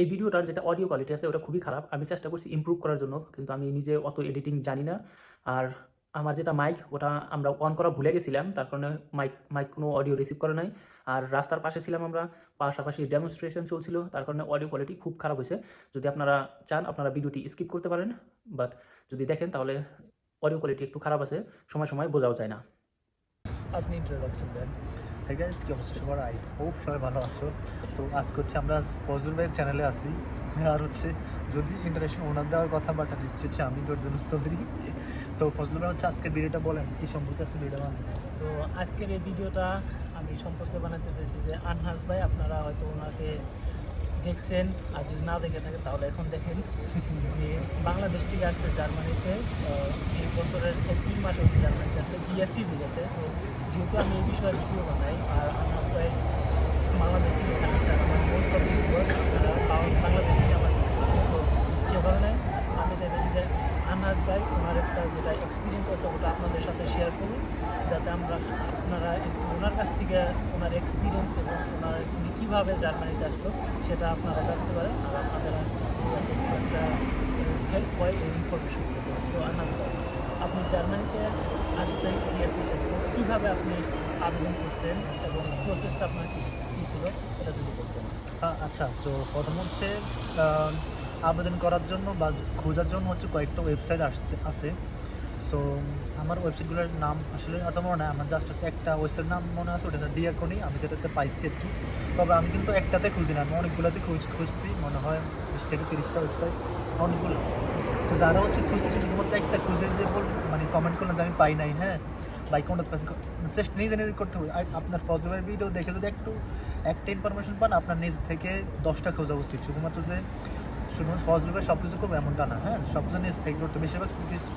এই ভিডিওটার যেটা অডিও কোয়ালিটি আছে, ওটা খুবই খারাপ। আমি চেষ্টা করছি ইমপ্রুভ করার জন্য, কিন্তু আমি নিজে অত এডিটিং জানি না। আর আমার যেটা মাইক ওটা আমরা অন করা ভুলে গেছিলাম, তার কারণে মাইক মাইক কোনো অডিও রিসিভ করে নাই। আর রাস্তার পাশে ছিলাম আমরা, পাশাপাশি ডেমনস্ট্রেশন চলছিল, তার কারণে অডিও কোয়ালিটি খুব খারাপ হয়েছে। যদি আপনারা চান, আপনারা ভিডিওটি স্কিপ করতে পারেন বাট যদি দেখেন, তাহলে অডিও কোয়ালিটি একটু খারাপ আছে, সময় সময় বোঝাও যায় না। আপনি ইন্ট্রোডাকশন দেন। হ্যাঁ গাইস কি অবস্থা? সবার আই হোপ সবাই ভালো আছো। তো আজকে হচ্ছে আমরা ফজলুল ভাইয়ের চ্যানেলে আসি আর হচ্ছে যদি ইন্টারন্যাশনাল ওনার দেওয়ার কথা বাট দিচ্ছে হচ্ছে আমি তোর জন্য চৌধুরী তো ফজলুল ভাই হচ্ছে আজকের ভিডিওটা বলেন, কি সম্পর্কে আছে ভিডিও তো আজকের এই ভিডিওটা আমি সম্পর্কে বানাতে চাইছি যে আনহাস ভাই, আপনারা হয়তো ওনাকে দেখছেন আর যদি না দেখে থাকেন, তাহলে এখন দেখেন। উনি বাংলাদেশ থেকে আসছে জার্মানিতে এই বছরের এপ্রিল মাসে অবধি জার্মানিতে আসছে বিএফটি ভিডিওতে তো যেহেতু আমি এই বিষয়ে ভিডিও বানাই, আর আমার বাংলাদেশ থেকে এখানে মোস্ট অফ বাংলাদেশ থেকে আমার video দেখছেন। তো সে কারণে আমি চাইতেছি যে আনহাস ভাই ওনার একটা যেটা এক্সপিরিয়েন্স আছে ওটা আপনাদের সাথে শেয়ার করুন যাতে আমরা আপনারা ওনার কাছ থেকে ওনার এক্সপিরিয়েন্স এবং ওনার উনি কীভাবে জার্মানিতে আসলো সেটা আপনারা জানতে পারেন আর আপনাদের একটা হেল্প হয় এই ইনফরমেশন পেতে। তো আনহাস ভাই, আপনি জার্মানিতে আসছেন ক্লিয়ার করছেন কীভাবে আপনি আবেদন করছেন এবং প্রসেসটা আপনার কী ছিল? এটা যদি বলতেন। আচ্ছা তো প্রথম হচ্ছে আবেদন করার জন্য বা খোঁজার জন্য হচ্ছে কয়েকটা ওয়েবসাইট আসছে, আছে। সো আমার ওয়েবসাইটগুলোর নাম আসলে এত মনে নাই। আমার জাস্ট হচ্ছে একটা ওয়েবসাইটের নাম মনে আছে ওটা ডিয়াকনি আমি যেটাতে পাইছি আর কি। তবে আমি কিন্তু একটাতে খুঁজি না, আমি অনেকগুলোতে খুঁজ, খুঁজছি, মনে হয় বিশ থেকে তিরিশটা ওয়েবসাইট অনেকগুলো। তো যারা হচ্ছে খুঁজছে শুধুমাত্র একটা খুঁজে যে বল মানে কমেন্ট করলেন যে আমি পাই নাই হ্যাঁ? বাই কোনটা পাইছি নিজে নিজে করতে হবে। আপনার ফজলের ভিডিও দেখে যদি একটু, একটা ইনফরমেশন পান, আপনার নিজ থেকে দশটা খোঁজা উচিত। শুধুমাত্র যে শুধুমাত্র ফজলুবের সব কিছু করব এমনটা না হ্যাঁ? সব কিছু নিজ থেকে করতে। বেশিরভাগ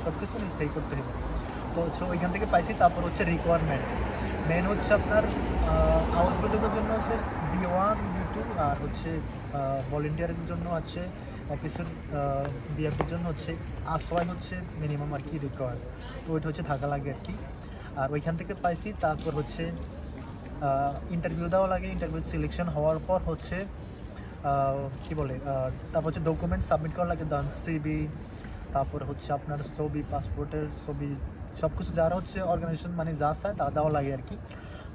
সব কিছু নিজ থেকে করতে হবে। তো হচ্ছে ওইখান থেকে পাইছি, তারপর হচ্ছে রিকোয়ারমেন্ট মেন হচ্ছে আপনার আউট বিল্ডিংয়ের জন্য হচ্ছে বি ওয়ান বি টু আর হচ্ছে ভলেন্টিয়ারের জন্য আছে কিছু বিএফের জন্য হচ্ছে আসওয়াই হচ্ছে মিনিমাম আর কি রিকোয়ার তো ওইটা হচ্ছে থাকা লাগে আর কি। আর ওইখান থেকে পাইছি, তারপর হচ্ছে ইন্টারভিউ দেওয়া লাগে। ইন্টারভিউ সিলেকশন হওয়ার পর হচ্ছে কি বলে তারপর হচ্ছে ডকুমেন্ট সাবমিট করা লাগে দান সিবি তারপর হচ্ছে আপনার ছবি পাসপোর্টের ছবি সব কিছু যারা হচ্ছে অর্গানাইজেশন মানে যা চায় তা দেওয়া লাগে আর কি।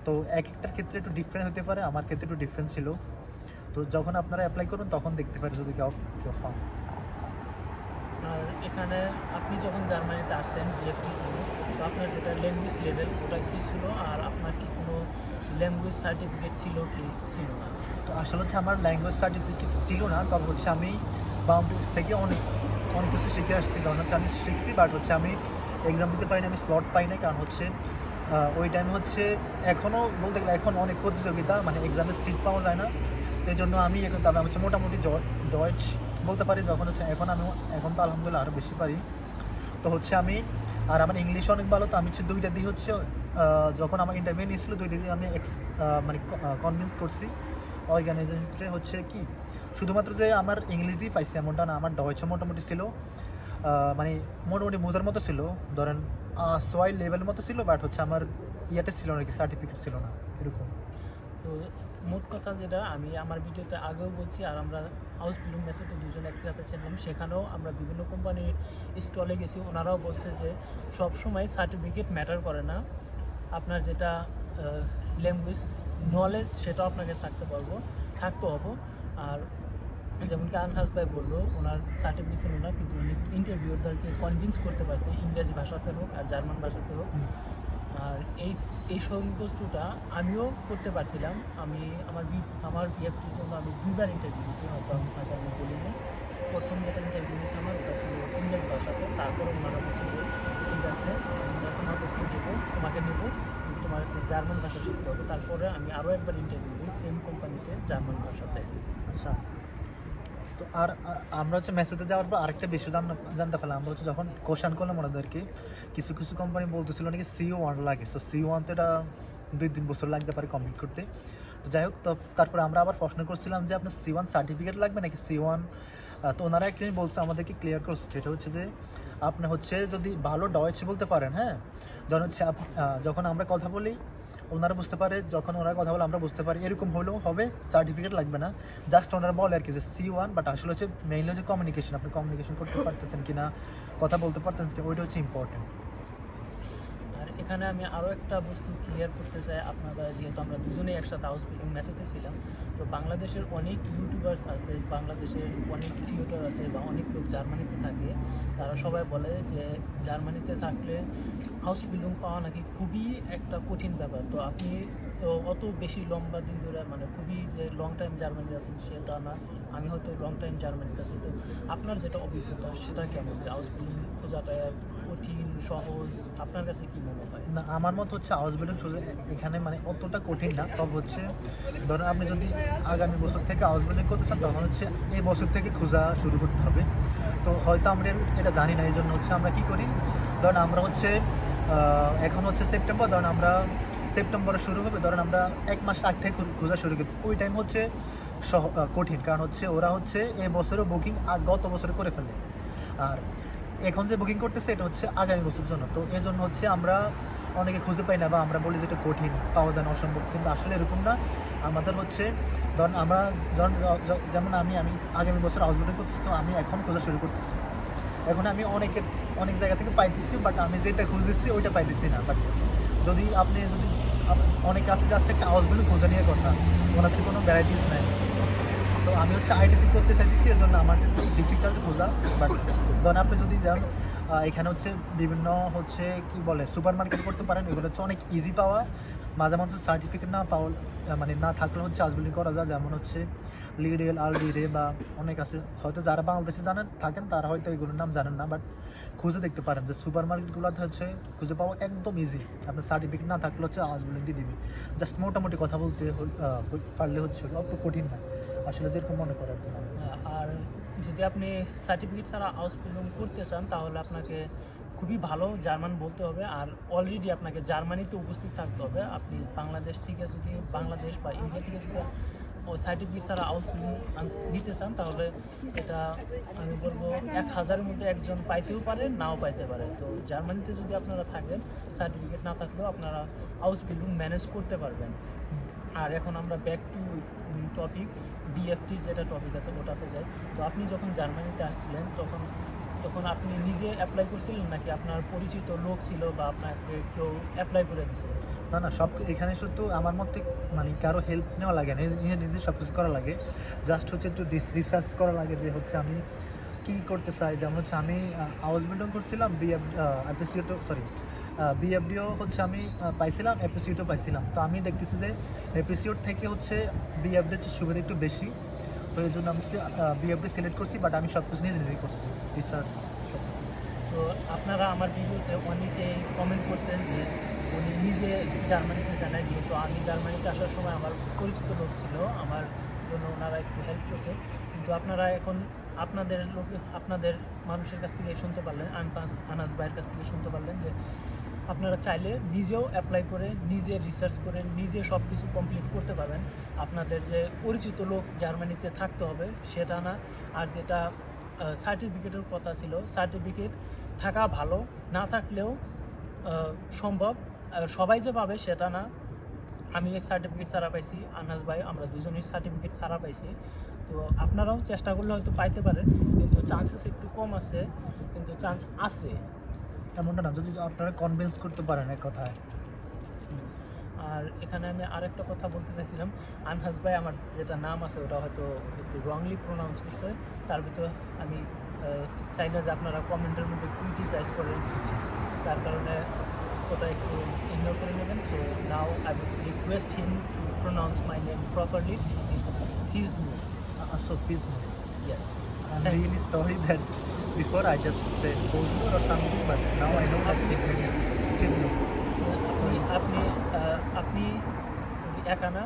তো এক একটার ক্ষেত্রে একটু ডিফারেন্ট হতে পারে, আমার ক্ষেত্রে একটু ডিফারেন্ট ছিল। তো যখন আপনারা অ্যাপ্লাই করুন তখন দেখতে পারেন যদি কেউ কেউ পান আর এখানে আপনি যখন জার্মানিতে আসছেন বিএফটির জন্য, তো আপনার যেটা ল্যাঙ্গুয়েজ লেভেল ওটা কী ছিল আর আপনার কি কোনো ল্যাঙ্গুয়েজ সার্টিফিকেট ছিল কি ছিল না? তো আসলে হচ্ছে আমার ল্যাঙ্গুয়েজ সার্টিফিকেট ছিল না, তবে হচ্ছে আমি বাউন্ডারিজ থেকে অনেক অনেক কিছু শিখে আসছি কারণ হচ্ছে আমি শিখছি বাট হচ্ছে আমি এক্সাম দিতে পারিনি, আমি স্লট পাই না কারণ হচ্ছে ওই টাইমে হচ্ছে এখনও বলতে গেলে এখন অনেক প্রতিযোগিতা মানে এক্সামে সিট পাওয়া যায় না। এই জন্য আমি এখন আমি হচ্ছে মোটামুটি ডয়েচ বলতে পারি যখন হচ্ছে এখন আমি, এখন তো আলহামদুলিল্লাহ আরও বেশি পারি। তো হচ্ছে আমি, আর আমার ইংলিশ অনেক ভালো, তো আমি হচ্ছে দুইটা দিয়ে হচ্ছে যখন আমার ইন্টারভিউ নিয়েছিল, দুইটা দিয়ে আমি এক্স মানে কনভিন্স করছি। অর্গানাইজেশনটা হচ্ছে কি, শুধুমাত্র যে আমার ইংলিশ দিয়ে পাইছি এমনটা না, আমার ডয়েচও মোটামুটি ছিল মানে মোটামুটি বোঝার মতো ছিল। ধরেন সোয়াই লেভেল মতো ছিল বাট হচ্ছে আমার ইয়েটা ছিল না কি সার্টিফিকেট ছিল না, এরকম। তো মোট কথা যেটা আমি আমার ভিডিওতে আগেও বলছি আর আমরা হাউস বিল্ডিং মেসেতে দুজন একসাথে ছিলাম সেখানেও আমরা বিভিন্ন কোম্পানির স্টলে গেছি ওনারাও বলছে যে সব সময় সার্টিফিকেট ম্যাটার করে না। আপনার যেটা ল্যাঙ্গুয়েজ নলেজ সেটাও আপনাকে থাকতে পারব থাকতে হব। আর যেমন কি আনহাস ভাই বলল ওনার সার্টিফিকেট ছিল না কিন্তু উনি ইন্টারভিউটাকে কনভিন্স করতে পারছে ইংরেজি ভাষাতে হোক আর জার্মান ভাষাতে হোক। আর এই এই বস্তুটা আমিও করতে পারছিলাম। আমি আমার আমার বিএফটির জন্য আমি দুইবার ইন্টারভিউ দিয়েছি, হয়তো আপনাকে আমি বলিনি। প্রথম যেটা ইন্টারভিউ দিয়েছি আমার, ওটা ছিল ইংরেজি ভাষাতে, তারপরে ওনারা বলছে যে, ঠিক আছে, আমরা তোমাদেরকে নেব, তোমাকে নেব তোমাকে জার্মান ভাষা শিখতে হবে। তারপরে আমি আরও একবার ইন্টারভিউ দিই সেম কোম্পানিতে জার্মান ভাষাতে। আচ্ছা। তো আর আমরা হচ্ছে মেসেজে যাওয়ার পর আরেকটা বিষয় জান জানতে পারলাম। আমরা হচ্ছে যখন কোশ্চান করলাম ওনাদেরকে, কিছু কিছু কোম্পানি বলতেছিল নাকি সি ওয়ান লাগে। সো সি ওয়ান তো এটা দুই, তিন বছর লাগতে পারে কমপ্লিট করতে। তো যাই হোক, তো তারপরে আমরা আবার প্রশ্ন করছিলাম যে আপনার সি ওয়ান সার্টিফিকেট লাগবে নাকি সি ওয়ান তো ওনারা একটা জিনিস বলছে, আমাদেরকে ক্লিয়ার করছে। সেটা হচ্ছে যে, আপনি হচ্ছে যদি ভালো ডয়েচ বলতে পারেন হ্যাঁ? ধরুন হচ্ছে যখন আমরা কথা বলি ওনারা বুঝতে পারে, যখন ওনারা কথা বলে আমরা বুঝতে পারি। এরকম হলেও হবে সার্টিফিকেট লাগবে না। জাস্ট ওনারা বলে আর কি যে সি ওয়ান বাট আসলে হচ্ছে মেইনলি হচ্ছে কমিউনিকেশন আপনি কমিউনিকেশন করতে পারতেছেন কি না কথা বলতে পারতেন কি ওইটা হচ্ছে ইম্পর্টেন্ট এখানে আমি আরও একটা বস্তু ক্লিয়ার করতে চাই আপনারা, যেহেতু আমরা দুজনেই একসাথে হাউস বিল্ডিং ম্যাচেতে ছিলাম, তো বাংলাদেশের অনেক ইউটিউবার্স আছে, বাংলাদেশের অনেক ক্রিয়েটর আছে বা অনেক লোক জার্মানিতে থাকে, তারা সবাই বলে যে জার্মানিতে থাকলে হাউস বিল্ডিং পাওয়া নাকি খুবই একটা কঠিন ব্যাপার। তো আপনি তো অত বেশি লম্বা দিন ধরে মানে খুবই যে লং টাইম জার্মানিতে আছেন সেটা না, আমি হয়তো লং টাইম জার্মানিতে আছি, তো আপনার যেটা অভিজ্ঞতা, সেটা কেমন? যে হাউস বিল্ডিং খোঁজাটা কঠিন, সহজ, আপনার কাছে কি মনে হয়? না, আমার মত হচ্ছে হাউস বিল্ডিং শুধু এখানে মানে অতটা কঠিন না, তবে হচ্ছে ধরুন আপনি যদি আগামী বছর থেকে হাউস বিল্ডিং করতে চান, তখন হচ্ছে এই বছর থেকে খোঁজা শুরু করতে হবে। তো হয়তো আমরা এটা জানি না এই জন্য হচ্ছে আমরা কি করি? ধরুন আমরা হচ্ছে এখন হচ্ছে সেপ্টেম্বর, ধরুন আমরা সেপ্টেম্বরে শুরু হবে, ধরুন আমরা এক মাস আগ থেকে খোঁজা শুরু করি। ওই টাইম হচ্ছে সহ কঠিন, কারণ হচ্ছে ওরা হচ্ছে এই বছরও বুকিং গত বছরে করে ফেলে। আর এখন যে বুকিং করতেছে, এটা হচ্ছে আগামী বছরের জন্য। তো এই জন্য হচ্ছে আমরা অনেকে খুঁজে পাই না বা আমরা বলি যেটা কঠিন, পাওয়া যায় না, অসম্ভব। কিন্তু আসলে এরকম না। আমাদের হচ্ছে, ধরুন আমরা যেমন আমি আমি আগামী বছর হাউস বুকিং করতেছি, তো আমি এখন খোঁজা শুরু করতেছি। এখন আমি অনেকে, অনেক জায়গা থেকে পাইতেছি বাট আমি যেটা খুঁজেছি ওইটা পাইতেছি না। বাট যদি আপনি, যদি অনেকে আছে জাস্ট একটা হাউস বিল্ডিং খোঁজা নিয়ে কথা, ওনাদের কোনো ভ্যারাইটিস নেই। তো আমি হচ্ছে আইডেন্টি করতে চাইছি এর জন্য আমার ডিফিকাল্ট খোঁজা। বাট ধরেন আপনি যদি যান এখানে হচ্ছে বিভিন্ন হচ্ছে কি বলে সুপার মার্কেট করতে পারেন, এগুলো হচ্ছে অনেক ইজি পাওয়া। মাঝে মাঝে সার্টিফিকেট না পাওয়া মানে না থাকলে হচ্ছে আজবিলি করা যায়। যেমন হচ্ছে লিডেল আলডিরে বা অনেক আছে। হয়তো যারা বাংলাদেশে জানেন, থাকেন, তারা হয়তো এগুলোর নাম জানেন না বাট খুঁজে দেখতে পারেন যে সুপার মার্কেটগুলোতে হচ্ছে খুঁজে পাওয়া একদম ইজি আপনার সার্টিফিকেট না থাকলে হচ্ছে আজবিলি দিয়ে দিবে। জাস্ট মোটামুটি কথা বলতে পারলে হচ্ছে অত কঠিন না। আসলে যেরকম মনে করেন। আর যদি আপনি সার্টিফিকেট ছাড়া হাউস করতে চান, তাহলে আপনাকে খুবই ভালো জার্মান বলতে হবে। আর অলরেডি আপনাকে জার্মানিতে উপস্থিত থাকতে হবে। আপনি বাংলাদেশ থেকে যদি বাংলাদেশ বা ইন্ডিয়া থেকে যদি সার্টিফিকেট ছাড়া বিল্ডিং নিতে চান, তাহলে এটা আমি বলব এক হাজারের মধ্যে একজন পাইতেও পারে, নাও পাইতে পারে। তো জার্মানিতে যদি আপনারা থাকেন সার্টিফিকেট না থাকলেও আপনারা বিল্ডিং ম্যানেজ করতে পারবেন। আর এখন আমরা ব্যাক টু টপিক বিএফটির যেটা টপিক আছে, ওটাতে যাই। তো আপনি যখন জার্মানিতে আসছিলেন, তখন তখন আপনি নিজে অ্যাপ্লাই করছিলেন নাকি আপনার পরিচিত লোক ছিল বা আপনাকে কেউ অ্যাপ্লাই করে দিয়েছিল না না, সব এখানে শুধু আমার মতে মানে কারও হেল্প নেওয়া লাগে না, নিজে নিজে সব কিছু করা লাগে। জাস্ট হচ্ছে একটু রিসার্চ করা লাগে যে হচ্ছে আমি কী করতে চাই। যেমন হচ্ছে আমি হাউস বিল্ডিং করছিলাম বিএফ অ্যাপিসিওটো সরি বিএফডিও হচ্ছে আমি পাইছিলাম অ্যাপিসিওটো পাইছিলাম। তো আমি দেখতেছি যে অ্যাপিসিওট থেকে হচ্ছে বিএফডির সুবিধা একটু বেশি। তো এই জন্য আমি বিএফডি সিলেক্ট করছি বাট আমি সব কিছু নিজে নিজেই করছি রিসার্চ তো আপনারা আমার ভিডিওতে অনেকে কমেন্ট করছেন যে উনি নিজে জার্মানিতে জানায় যেহেতু আমি জার্মানিতে আসার সময় আমার পরিচিত লোক ছিল, আমার জন্য ওনারা একটু হেল্প করছে। কিন্তু আপনারা এখন আপনাদের লোক, আপনাদের মানুষের কাছ থেকে শুনতে পারলেন আনাস ভাইয়ের কাছ থেকে শুনতে পারলেন যে আপনারা চাইলে নিজেও অ্যাপ্লাই করে, নিজে রিসার্চ করে, নিজে সব কিছু কমপ্লিট করতে পারবেন। আপনাদের যে পরিচিত লোক জার্মানিতে থাকতে হবে, সেটা না। আর যেটা সার্টিফিকেটের কথা ছিল সার্টিফিকেট থাকা ভালো, না থাকলেও সম্ভব। সবাই যে পাবে, সেটা না। আমি সার্টিফিকেট ছাড়া পাইছি, আনাস ভাই, আমরা দুজনেই সার্টিফিকেট ছাড়া পাইছি। তো আপনারাও চেষ্টা করলে হয়তো পাইতে পারেন, কিন্তু চান্সেস একটু কম আছে, কিন্তু চান্স আছে। এমনটা না যদি আপনারা কনভিন্স করতে পারেন এক কথায়। আর এখানে আমি আরেকটা কথা বলতে চাইছিলাম আনহাস ভাই আমার যেটা নাম আছে ওটা হয়তো একটু রংলি প্রোনাউন্স করছে তার ভিতরে আমি চাই না যে আপনারা কমেন্টের মধ্যে ক্রিটিসাইজ করেন। তার কারণে ওটা একটু ইগনোর করে নেবেন। So now I will request him to pronounce my name properly no so please yes Thank you. really sorry that before I just said Bozdur or something, but now I know that his is Chisnu. আপনি আপনি আপনি একা না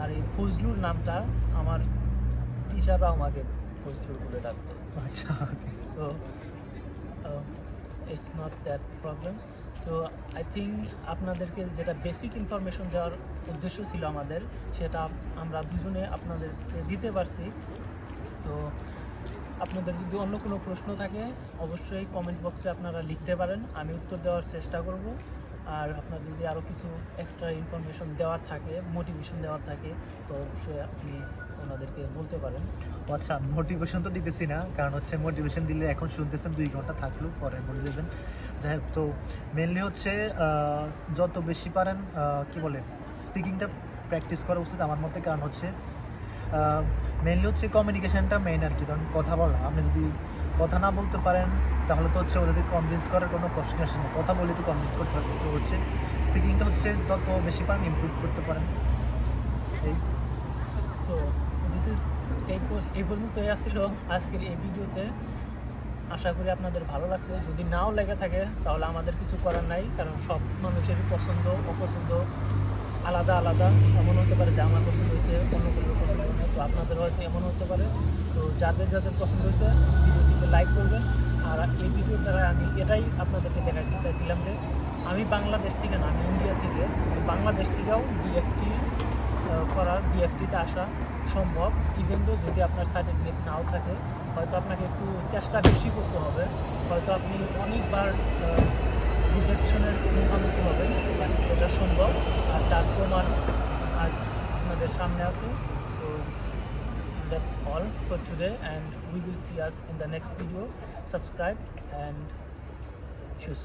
আর এই ফজলুর নামটা আমার টিচাররা আমাকে ফজলুর বলে ডাকতো আচ্ছা. তো it's not that problem so I think আপনাদেরকে যেটা বেসিক ইনফরমেশন দেওয়ার উদ্দেশ্য ছিল আমাদের সেটা আমরা দুজনে আপনাদেরকে দিতে পারছি তো আপনাদের যদি অন্য কোনো প্রশ্ন থাকে, অবশ্যই কমেন্ট বক্সে আপনারা লিখতে পারেন, আমি উত্তর দেওয়ার চেষ্টা করব। আর আপনার যদি আরও কিছু এক্সট্রা ইনফরমেশন দেওয়ার থাকে মোটিভেশন দেওয়ার থাকে, তো অবশ্যই আপনি ওনাদেরকে বলতে পারেন। আচ্ছা মোটিভেশন তো দিতেছি না, কারণ হচ্ছে মোটিভেশন দিলে এখন শুনতেছেন, দুই ঘণ্টা থাকলেও পরে বলে দেবেন। যাই হোক, তো মেনলি হচ্ছে যত বেশি পারেন কি বলে স্পিকিংটা প্র্যাকটিস করা উচিত আমার মতে, কারণ হচ্ছে মেনলি হচ্ছে কমিউনিকেশনটা মেইন আর কি। কারণ কথা বলা, আপনি যদি কথা না বলতে পারেন, তাহলে তো হচ্ছে ওদের কনভিন্স করার কোনো প্রশ্ন আসে না। কথা বলে তো কনভিন্স করতে হবে। তো হচ্ছে স্পিকিংটা হচ্ছে তত বেশি পারেন ইমপ্রুভ করতে পারেন। এই। তো দিস ইজ এই পর্যন্তই আসছিল আজকের এই ভিডিওতে। আশা করি আপনাদের ভালো লাগছে। যদি নাও লেগে থাকে, তাহলে আমাদের কিছু করার নাই, কারণ সব মানুষেরই পছন্দ, অপছন্দ। আলাদা আলাদা এমন হতে পারে যে আমার পছন্দ হয়েছে, অন্য কারোর পছন্দ হয় তো আপনাদের হয়তো এমন হতে পারে। তো যাদের যাদের পছন্দ হয়েছে, ভিডিওটিকে লাইক করবেন। আর এই ভিডিওর দ্বারা আমি এটাই আপনাদেরকে দেখাতে চাইছিলাম যে, আমি বাংলাদেশ থেকে না, আমি ইন্ডিয়া থেকে বাংলাদেশ থেকেও বিএফটি করা বিএফটিতে আসা সম্ভব। ইভেন তো যদি আপনার সার্টিফিকেট নাও থাকে, হয়তো আপনাকে একটু চেষ্টা বেশি করতে হবে। হয়তো আপনি অনেকবার অবজেকশনের মুখোমুখি হবেন এটা সম্ভব। আর তার প্রমাণ আজ আপনাদের সামনে আছে। তো that's all for today and we will see us in the next video subscribe and choose